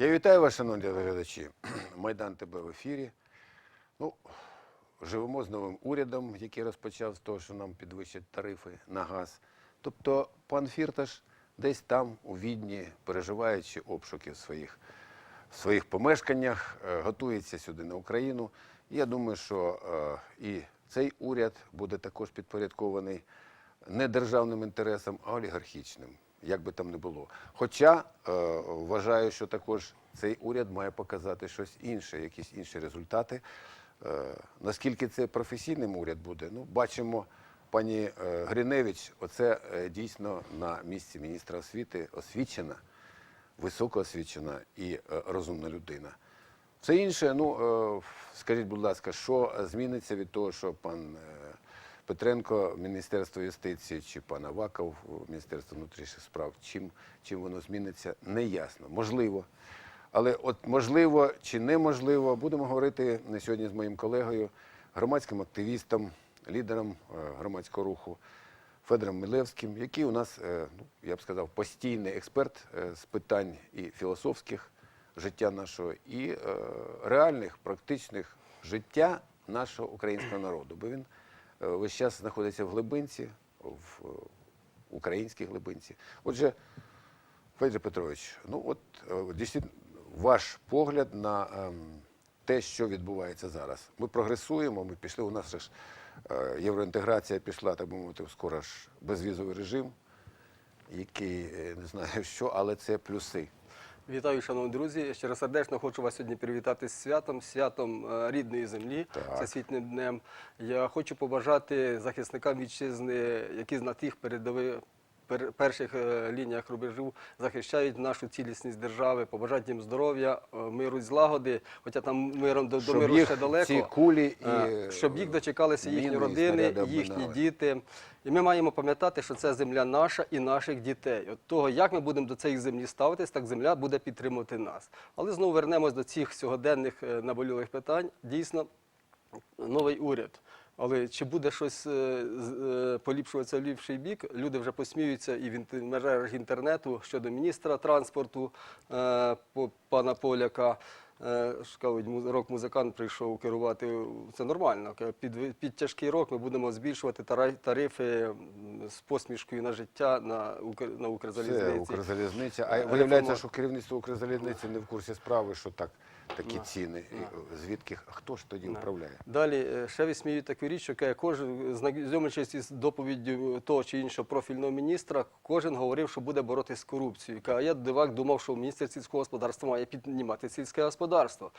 Я вітаю вас, шановні глядачі. Майдан ТБ в ефірі. Ну, живемо з новим урядом, який розпочав з того, що нам підвищать тарифи на газ. Тобто пан Фірташ десь там, у Відні, переживаючи обшуки в своїх, в своїх помешканнях, е, готується сюди на Україну. І я думаю, що е, і цей уряд буде також підпорядкований не державним інтересам, а олігархічним, як би там не було. Хоча е, вважаю, що також цей уряд має показати щось інше, якісь інші результати. Е, наскільки це професійним уряд буде, ну бачимо. Пані е, Гриневич, оце е, дійсно на місці міністра освіти освічена, високоосвічена і е, розумна людина. Все інше, ну скажіть, будь ласка, що зміниться від того, що пан Петренко, Міністерство юстиції, чи пан Аваков, Міністерство внутрішніх справ, чим, чим воно зміниться, не ясно. Можливо. Але от можливо чи неможливо, будемо говорити на сьогодні з моїм колегою, громадським активістом, лідером е, громадського руху Федором Милевським, який у нас, е, ну, я б сказав, постійний експерт е, з питань і філософських життя нашого, і реальних, практичних життя нашого українського народу. Бо він весь час знаходиться в глибинці, в е, українській глибинці. Отже, Федір Петрович, ну от е, дійсно ваш погляд на ем, те, що відбувається зараз. Ми прогресуємо, ми пішли, у нас ж е, євроінтеграція пішла, так би мовити, скоро ж безвізовий режим, який е, не знаю що, але це плюси. Вітаю, шановні друзі. Ще раз сердечно хочу вас сьогодні привітати з святом, святом е, рідної землі, всесвітнім днем. Я хочу побажати захисникам вітчизни, які на тих передових пер- перших е, лініях рубежу захищають нашу цілісність держави, побажати їм здоров'я, е, миру і злагоди, хоча там миром до, до миру їх ще далеко. ці кулі і, Е, щоб їх дочекалися їхні родини, їхні обминали. діти. І ми маємо пам'ятати, що це земля наша і наших дітей. От того, як ми будемо до цієї землі ставитись, так земля буде підтримувати нас. Але знову вернемось до цих сьогоденних наболілих питань. Дійсно, новий уряд. Але чи буде щось е, е, поліпшуватися в ліпший бік? Люди вже посміються і в мережах інтернету щодо міністра транспорту е, пана Поляка. Рок-музикант прийшов керувати. Це нормально. Під, під тяжкий рок ми будемо збільшувати тарифи з посмішкою на життя на, на Це Укрзалізниця. А виявляється, що керівництво Укрзалізниці не в курсі справи, що так, такі ціни. Звідки хто ж тоді управляє? Далі е, ще висміють таку річ, що кожен, знайомичись із доповіддю того чи іншого профільного міністра, кожен говорив, що буде боротися з корупцією. А я дивак думав, що міністр сільського господарства має піднімати сільське господарство.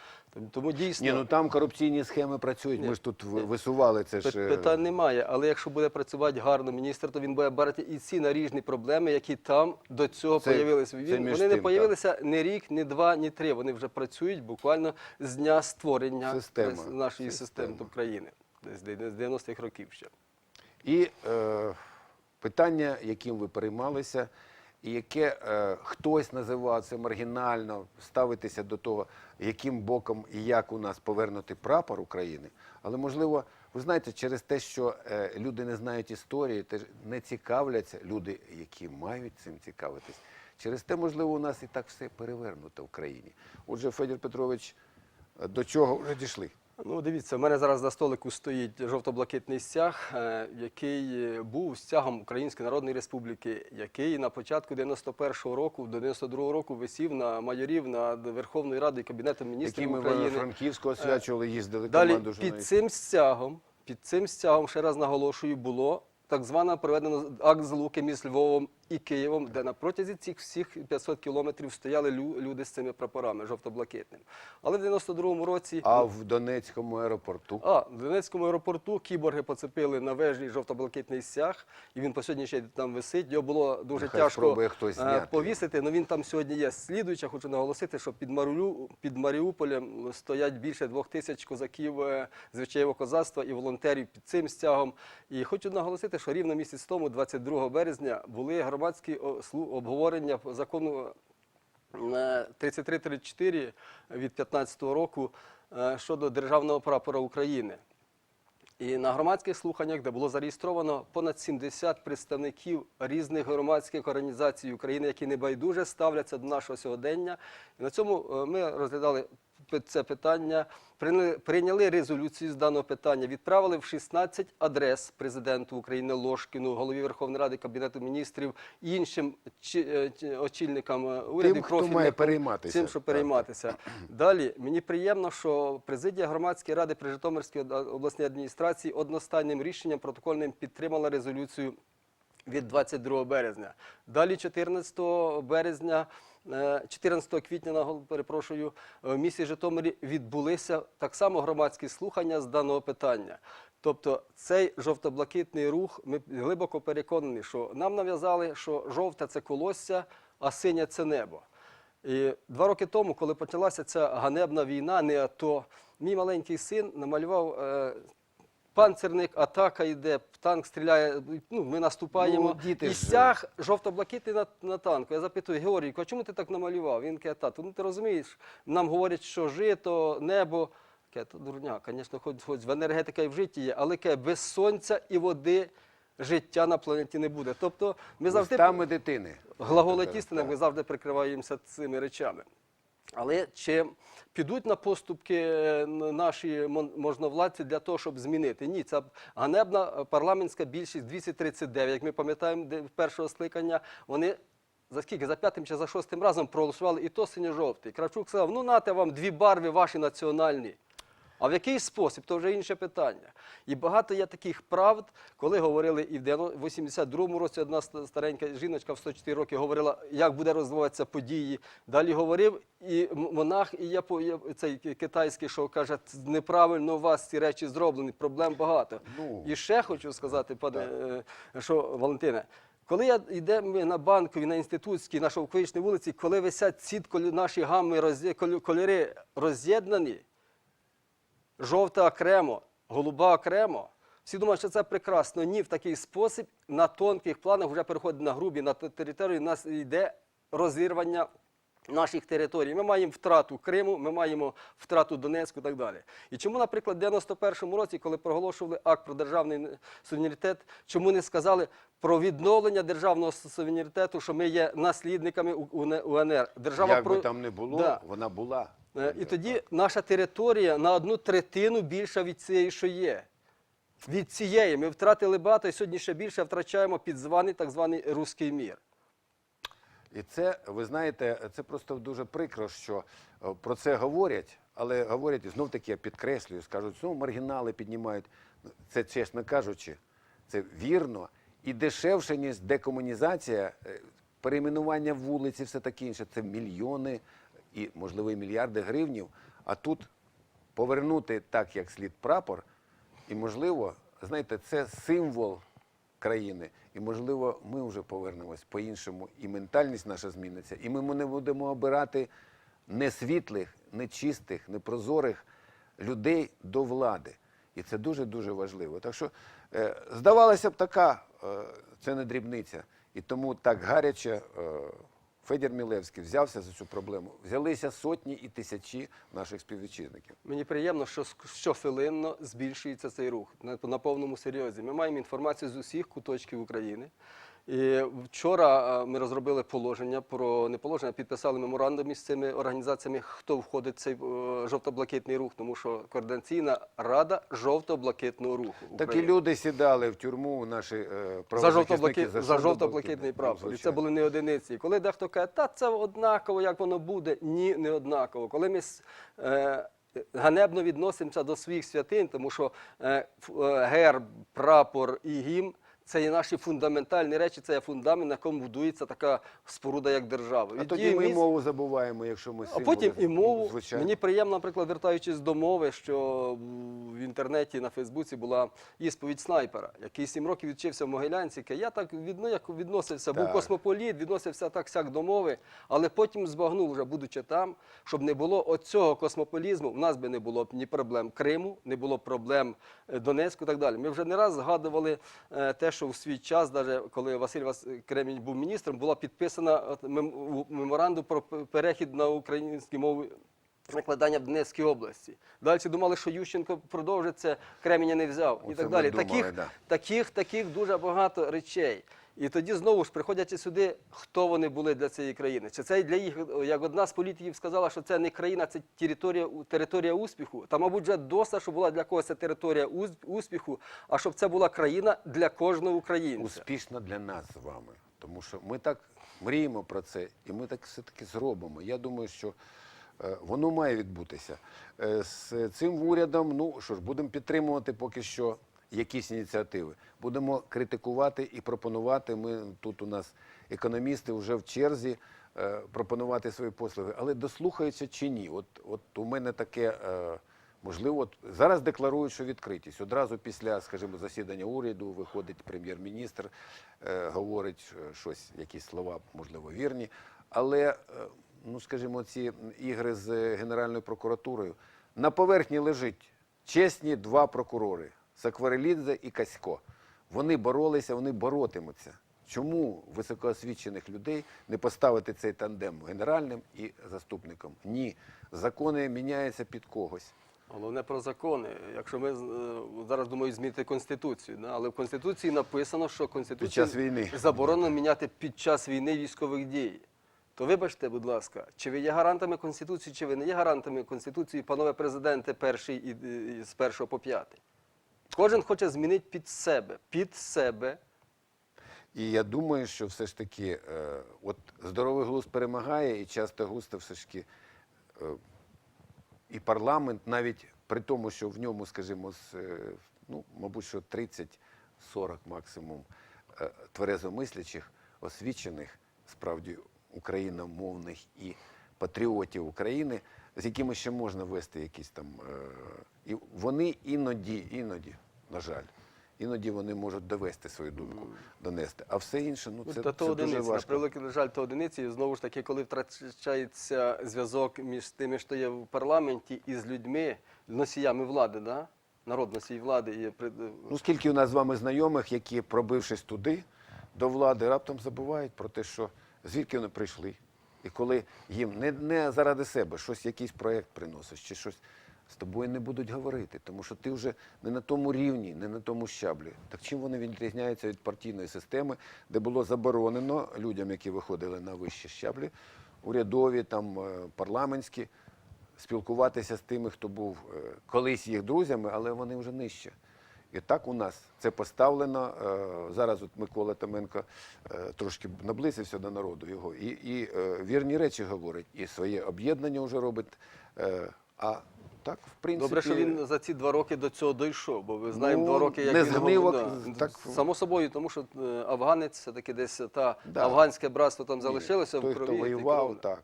Тому- дійсно Ні, ну там корупційні схеми працюють. Ми ж тут ви- висували це ж. е, питань немає. Але якщо буде працювати гарно міністр, то він буде брати і ці наріжні проблеми, які там до цього Це- появилися. це Він- Вони не тим, появилися ні рік, ні два, ні три. Вони вже працюють буквально з дня створення Система. нашої системи України, десь з 90-х років ще. І е, питання, яким ви переймалися, і яке е, хтось називав це маргінально, ставитися до того, яким боком і як у нас повернути прапор України. Але можливо, ви знаєте, через те, що е, люди не знають історії, теж не цікавляться люди, які мають цим цікавитись. Через те, можливо, у нас і так все перевернуто в країні. Отже, Федір Петрович, е, до чого вже дійшли? Ну, дивіться, в мене зараз на столику стоїть жовто-блакитний стяг, е, який е, був стягом Української Народної Республіки, який на початку 91-го року, до 92-го року висів на майорів над Верховною Радою і Кабінетом Які міністрів ми в України. Франківську освячували, їздили Далі команду під цим стягом, під цим стягом, ще раз наголошую, було так звано проведено акт злуки між Львовом і Києвом, де на протязі цих всіх 500 кілометрів стояли люди з цими прапорами жовто-блакитним. Але в 92-му році А в Донецькому аеропорту а, в Донецькому аеропорту кіборги поцепили на вежі жовто-блакитний стяг, і він по сьогодні ще там висить. Його було дуже Нехай тяжко хтось е, повісити, але він там сьогодні є. Слідуюча, хочу наголосити, що під, Марулю, під Маріуполем стоять більше двох тисяч козаків е, звичайного козацтва і волонтерів під цим стягом. І хочу наголосити, що рівно місяць тому, 22 березня, були громадські о, обговорення закону е, 3334 від 15 року е, щодо державного прапора України. І на громадських слуханнях, де було зареєстровано понад 70 представників різних громадських організацій України, які небайдуже ставляться до нашого сьогодення. І на цьому е, ми розглядали це питання, прийняли, резолюцію з даного питання, відправили в 16 адрес президенту України Ложкіну, голові Верховної Ради, Кабінету міністрів, і іншим е, очільникам е, урядів хто має перейматися. Цим, що перейматися. Далі мені приємно, що президія громадської ради при Житомирській обласній адміністрації одностайним рішенням протокольним підтримала резолюцію від 22 березня. Далі 14 березня. Е, 14 квітня, нагол- перепрошую, в місті Житомирі відбулися так само громадські слухання з даного питання. Тобто цей жовто-блакитний рух, ми глибоко переконані, що нам нав'язали, що жовте це колосся, а синє це небо. І два роки тому, коли почалася ця ганебна війна, не АТО, мій маленький син намалював е, панцерник, атака йде, танк стріляє, ну, ми наступаємо. Ну, діти і ж- стяг жовто-блакитний на, на танку. Я запитую, Георгійку, а чому ти так намалював? Він каже, тату, ну ти розумієш, нам говорять, що жито, небо. Каже, то дурня, звісно, хоч, хоч в енергетика і в житті є, але каже, без сонця і води життя на планеті не буде. Тобто ми завжди Устами дитини. глаголить істини, ми завжди прикриваємося цими речами. Але чи підуть на поступки е, наші можновладці для того, щоб змінити? Ні, ця ганебна парламентська більшість 239, як ми пам'ятаємо, першого скликання, вони за скільки? За п'ятим чи за шостим разом проголосували і то синьо-жовтий. Кравчук сказав, ну нате вам дві барви ваші національні. А в який спосіб, то вже інше питання. І багато є таких правд, коли говорили і в 82-му році одна старенька жіночка в 104 роки говорила, як буде розвиватися події. Далі говорив і монах, і я цей китайський, що каже, неправильно у вас ці речі зроблені, проблем багато. Ну, і ще хочу сказати, пане, е, що Валентине. Коли я йдемо на банкові, на інститутській, на Шовковичній вулиці, коли висять ці колі- наші гами, кольори роз'єднані, жовта окремо, голуба окремо. Всі думають, що це прекрасно. Ні, в такий спосіб на тонких планах вже переходить на грубі, на те- території у нас йде розірвання наших територій. Ми маємо втрату Криму, ми маємо втрату Донецьку і так далі. І чому, наприклад, в 91-му році, коли проголошували акт про державний суверенітет, чому не сказали про відновлення державного суверенітету, що ми є наслідниками УНР? Держава Як би про- там не було, Да. вона була. Е, І тоді наша територія на одну третину більша від цієї, що є. Від цієї ми втратили багато, і сьогодні ще більше втрачаємо під званий так званий руський мір. І це, ви знаєте, це просто дуже прикро, що е, про це говорять, але говорять, знов таки я підкреслюю, скажуть, ну, маргінали піднімають. Це, чесно кажучи, це вірно і дешевше, ніж декомунізація, е, перейменування вулиці, все таке інше. Це мільйони і, можливо, і мільярди гривнів. А тут повернути так, як слід прапор, і, можливо, знаєте, це символ країни. І, можливо, ми вже повернемось по-іншому, і ментальність наша зміниться, і ми не будемо обирати не світлих, не чистих, не прозорих людей до влади. І це дуже-дуже важливо. Так що, е, здавалося б, така е, це не дрібниця. І тому так гаряче е, Федір Мілевський взявся за цю проблему. Взялися сотні і тисячі наших співвітчизників. Мені приємно, що щохвилинно збільшується цей рух на, на повному серйозі. Ми маємо інформацію з усіх куточків України. І вчора е, ми розробили положення про не положення, підписали меморандум із цими організаціями, хто входить в цей е, жовто-блакитний рух, тому що координаційна рада жовто-блакитного руху. Такі люди сідали в тюрму, наші е, за правозахисники, за жовто-блакитний прапор. І це були не одиниці. Коли дехто каже, та це однаково, як воно буде, ні, не однаково. Коли ми е, ганебно відносимося до своїх святинь, тому що герб, прапор і гімн це є наші фундаментальні речі, це є фундамент, на якому будується така споруда, як держава. А Від тоді ми і мову забуваємо, якщо ми а символи- потім і мову. Звичайно. Мені приємно, наприклад, вертаючись до мови, що в інтернеті на Фейсбуці була ісповідь снайпера, який сім років відчився в Могилянці. Каже, Я так відно, як відносився, був Так. космополіт, відносився так сяк до мови, але потім збагнув, вже будучи там, щоб не було оцього космополізму, в нас би не було б ні проблем Криму, не було б проблем е, Донецьку і так далі. Ми вже не раз згадували е, те, що у свій час, навіть коли Василь Вас... Кремінь був міністром, була підписана мем- меморандум про перехід на українські мови накладання в Донецькій області. Далі думали, що Ющенко продовжить це, Креміння не взяв і так далі. думали, таких, да. таких, таких дуже багато речей. І тоді знову ж приходячи сюди, хто вони були для цієї країни? Чи це для їх, як одна з політиків сказала, що це не країна, це територія, територія успіху. Та, мабуть, вже досить, що була для когось територія успіху, а щоб це була країна для кожного українця. успішна для нас з вами. Тому що ми так мріємо про це, і ми так все-таки зробимо. Я думаю, що е, воно має відбутися. Е, З цим урядом, ну що ж, будемо підтримувати поки що якісь ініціативи. Будемо критикувати і пропонувати. Ми тут у нас економісти вже в черзі е, пропонувати свої послуги, але дослухаються чи ні? От, от у мене таке. е, Можливо, от зараз декларують, що відкритість. Одразу після, скажімо, засідання уряду виходить прем'єр-міністр, е, говорить е, щось, якісь слова, можливо, вірні. Але, е, ну скажімо, ці ігри з Генеральною прокуратурою на поверхні лежить чесні два прокурори Сакварелідзе і Касько. Вони боролися, вони боротимуться. Чому високоосвічених людей не поставити цей тандем генеральним і заступником? Ні, закони міняються під когось. Головне про закони. Якщо ми е, зараз думаю змінити конституцію, да? але в конституції написано, що конституцію час війни. заборонено міняти під час війни військових дій. То вибачте, будь ласка, чи ви є гарантами конституції, чи ви не є гарантами конституції, панове президенти, перший і, і з першого по п'ятий. Кожен хоче змінити під себе, під себе. І я думаю, що все ж таки, е, от здоровий глузд перемагає, і часто густо все ж таки е, і парламент, навіть при тому, що в ньому, скажімо, з, е, ну, мабуть, що 30-40 максимум е, тверезомислячих, освічених, справді україномовних і патріотів України, з якими ще можна вести якісь там. е, І вони іноді, іноді, на жаль. Іноді вони можуть довести свою думку, донести. А все інше, ну це, Та то це дуже одиниці, на важко. превеликий жаль, то одиниці. І знову ж таки, коли втрачається зв'язок між тими, що є в парламенті, і з людьми, носіями влади, да? народ носій влади є при- Ну, скільки у нас з вами знайомих, які, пробившись туди, до влади, раптом забувають про те, що звідки вони прийшли. І коли їм не, не заради себе щось, якийсь проєкт приносиш, чи щось з тобою не будуть говорити, тому що ти вже не на тому рівні, не на тому щаблі. Так чим вони відрізняються від партійної системи, де було заборонено людям, які виходили на вищі щаблі, урядові, там, е, парламентські, спілкуватися з тими, хто був е, колись їх друзями, але вони вже нижче. І так у нас це поставлено. Е, Зараз от Микола Томенко е, трошки наблизився до народу його і, і е, вірні речі говорить, і своє об'єднання вже робить. А так, в принципі, Добре, що він за ці два роки до цього дійшов, бо ви знаємо, Ну, два роки, як не він з гнивок, говорив, так- Само собою, тому що афганець все-таки десь та Да. афганське братство там залишилося той, в крові. хто воював, так.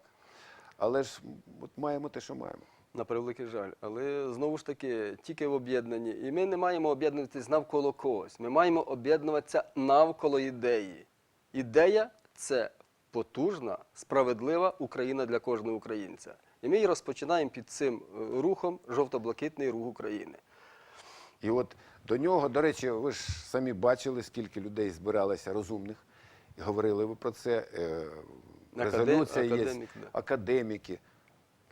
Але ж от маємо те, що маємо. На превеликий жаль. Але знову ж таки, тільки в об'єднанні. І ми не маємо об'єднуватись навколо когось. Ми маємо об'єднуватися навколо ідеї. Ідея це потужна, справедлива Україна для кожного українця. І ми її розпочинаємо під цим е, рухом жовто-блакитний рух України. І от до нього, до речі, ви ж самі бачили, скільки людей збиралося розумних, і говорили ви про це. е, Академ- Резолюція є, да. академіки.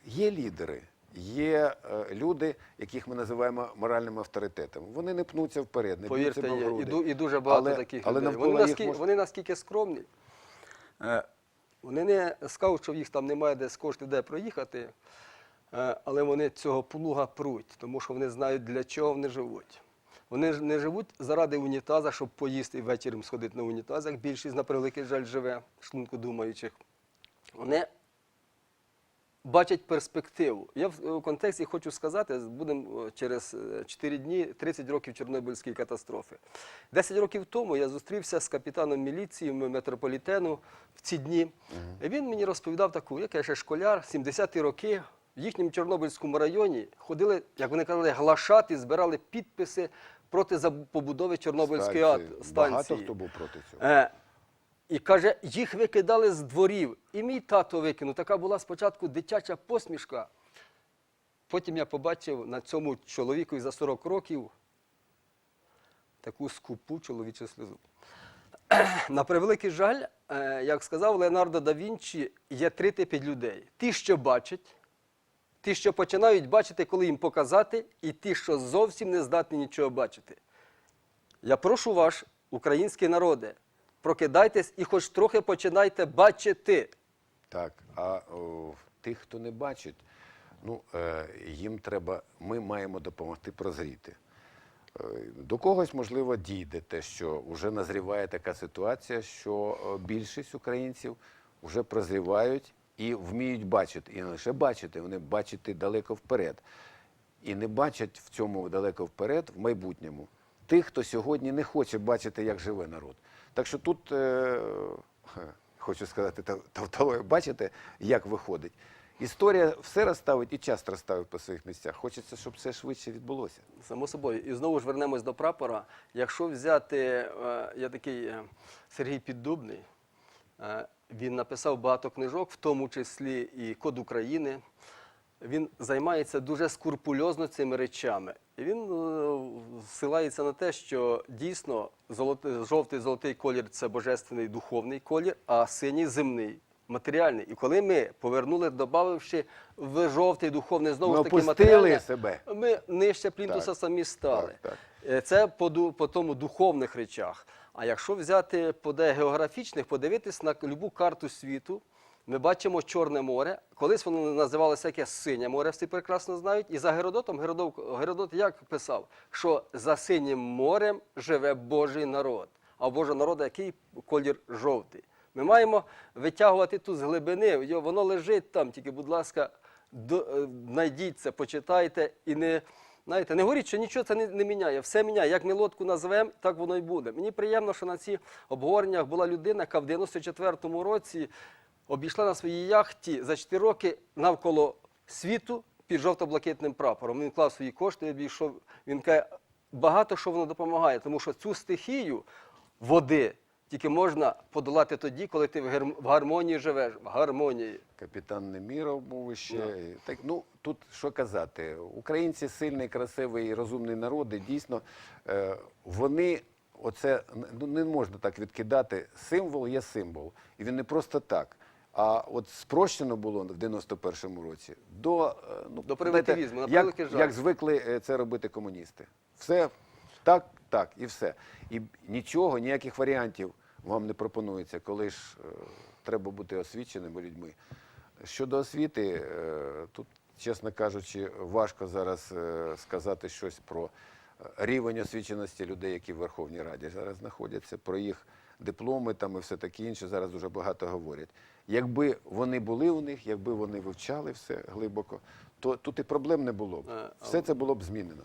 Є лідери, є е, люди, яких ми називаємо моральним авторитетом. Вони не пнуться вперед, не Повірте, в є. І, груди. і дуже багато Але- таких але людей. Вони наскільки, мож- вони наскільки скромні. Е, Вони не скажуть, що в їх там немає десь коштів, де проїхати, е, але вони цього плуга пруть, тому що вони знають, для чого вони живуть. Вони ж не живуть заради унітаза, щоб поїсти і ввечері сходити на унітаз, як більшість, на превеликий жаль, живе, шлунку думаючих. Вони бачать перспективу. Я в в контексті хочу сказати, будемо е, через е, 4 дні 30 років Чорнобильської катастрофи. 10 років тому я зустрівся з капітаном міліції метрополітену в ці дні. І він мені розповідав таку, як я ще школяр, 70-ті роки. В їхньому Чорнобильському районі ходили, як вони казали, глашати, збирали підписи проти побудови Чорнобильської Станції. ат- Багато хто був проти цього. І каже, їх викидали з дворів. І мій тато викинув. Така була спочатку дитяча посмішка. Потім я побачив на цьому чоловіку за 40 років таку скупу чоловічу сльозу. На превеликий жаль, е, як сказав Леонардо да Вінчі, є три типи людей: ті, що бачать, Ті, що починають бачити, коли їм показати, і ті, що зовсім не здатні нічого бачити. Я прошу вас, українські народи, прокидайтесь і хоч трохи починайте бачити. Так, а тих, хто не бачить, ну, е, їм треба, ми маємо допомогти прозріти. Е, До когось, можливо, дійде те, що вже назріває така ситуація, що е, більшість українців вже прозрівають і вміють бачити. І не лише бачити, вони бачити далеко вперед. І не бачать в цьому далеко вперед, в майбутньому, тих, хто сьогодні не хоче бачити, як живе народ. Так що тут, е, хочу сказати, та- тавтологію, бачите, як виходить. Історія все розставить і час розставить по своїх місцях. Хочеться, щоб це швидше відбулося. Само собою. І знову ж вернемось до прапора. Якщо взяти, е, я такий е, Сергій Піддубний, е, він написав багато книжок, в тому числі і Код України. Він займається дуже скрупульозно цими речами. І він е, ссилається на те, що дійсно золотий, жовтий золотий колір це божественний духовний колір, а синій земний. Матеріальний. І коли ми повернули, додавши в жовтий духовний знову Ми ж таки матеріальне, себе. ми нижче плінтуса Так. самі стали. Так, так. Е, Це по, по тому духовних речах. А якщо взяти по де географічних, подивитись на любу карту світу, ми бачимо Чорне море. Колись воно називалося яке Синє море, всі прекрасно знають. І за Геродотом Геродот, Геродот як писав, що за синім морем живе Божий народ. А у Божого народу який колір жовтий. Ми маємо витягувати ту з глибини, воно лежить там, тільки, будь ласка, е, знайдіть це, почитайте і не. Знаєте, не говоріть, що нічого це не, не міняє. Все міняє. Як ми лодку назвемо, так воно і буде. Мені приємно, що на цих обговореннях була людина, яка в 94-му році обійшла на своїй яхті за 4 роки навколо світу під жовто-блакитним прапором. Він клав свої кошти, обійшов. Він каже, багато що воно допомагає, тому що цю стихію води тільки можна подолати тоді, коли ти в гармонії живеш. В гармонії. Капітан Неміров був ще. І Так, ну, тут що казати, українці сильний, красивий і розумний народ, і дійсно е, вони, оце ну, не можна так відкидати. Символ є символ. І він не просто так. А от спрощено було в 91-му році до, е, ну, До примітивізму, на як, жаль. як звикли е, це робити комуністи. Все так, так і все. І нічого, ніяких варіантів вам не пропонується, коли ж е, треба бути освіченими людьми. Щодо освіти, е, тут, чесно кажучи, важко зараз е, сказати щось про е, рівень освіченості людей, які в Верховній Раді зараз знаходяться, про їх дипломи там і все таке інше. Зараз дуже багато говорять. Якби вони були у них, якби вони вивчали все глибоко, то тут і проблем не було б. Е, Все це було б змінено.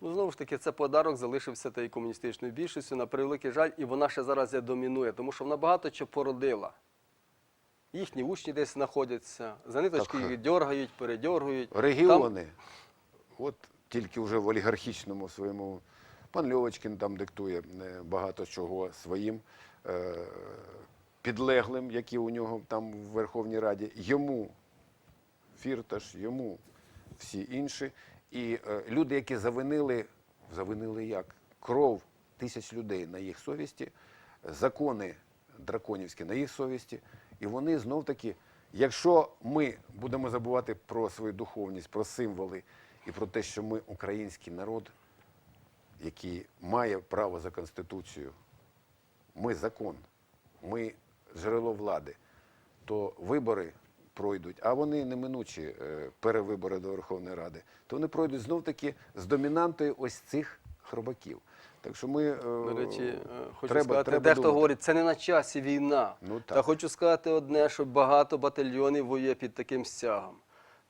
Ну, знову ж таки, це подарок залишився тією комуністичною більшістю, на превеликий жаль, і вона ще зараз домінує, тому що вона багато чого породила. Їхні учні десь знаходяться, за ниточки Так. їх дергають, передьоргують. Регіони, от тільки вже в олігархічному своєму, пан Льовочкін там диктує е, багато чого своїм е, підлеглим, які у нього там в Верховній Раді. Йому Фірташ, йому всі інші. І е, люди, які завинили, завинили як? Кров тисяч людей на їх совісті, закони драконівські на їх совісті. І вони знов таки, якщо ми будемо забувати про свою духовність, про символи і про те, що ми український народ, який має право за Конституцією, ми закон, ми джерело влади, то вибори пройдуть, а вони неминучі е, перевибори до Верховної Ради, то вони пройдуть знов таки з домінантою ось цих хробаків. Так що ми е, До речі, е, хочу треба, сказати, треба дехто думати. говорить, це не на часі війна. Ну, так. Та хочу сказати одне, що багато батальйонів воює під таким стягом.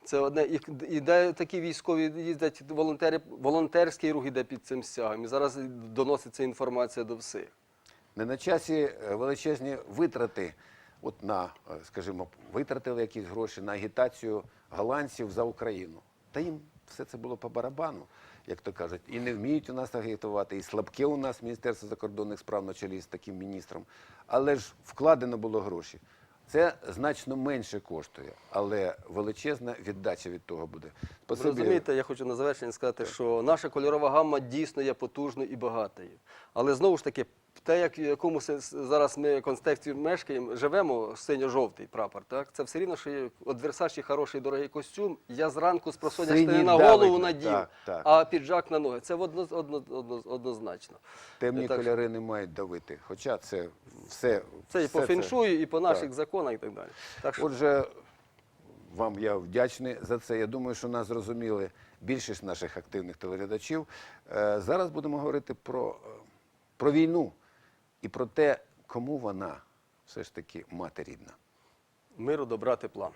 Це одне, і, і де такі військові їздять, волонтери, волонтерський рух іде під цим стягом. І зараз доноситься інформація до всіх. Не на часі е, величезні витрати, от на, е, скажімо, витратили якісь гроші на агітацію голландців за Україну. Та їм все це було по барабану, як то кажуть. І не вміють у нас агітувати, і слабке у нас Міністерство закордонних справ на чолі з таким міністром. Але ж вкладено було гроші. Це значно менше коштує, але величезна віддача від того буде. Спасибі. розумієте, я хочу на завершення сказати, що наша кольорова гамма дійсно є потужною і багатою. Але знову ж таки, те, як в якому зараз ми контексті мешкаємо, живемо синьо-жовтий прапор, так? Це все рівно, що є от Versace хороший дорогий костюм. Я зранку з просоння штани на голову так, надів, так. а піджак на ноги. Це одно, одно, одно, однозначно. Темні Так що кольори не мають давити. Хоча це все. Це і все по феншую, і по наших Так. законах, і так далі. Так що Отже, вам я вдячний за це. Я думаю, що нас зрозуміли більшість наших активних телеглядачів. Е, Зараз будемо говорити про, е, про війну і про те, кому вона все ж таки мати рідна. миру, добра, тепла.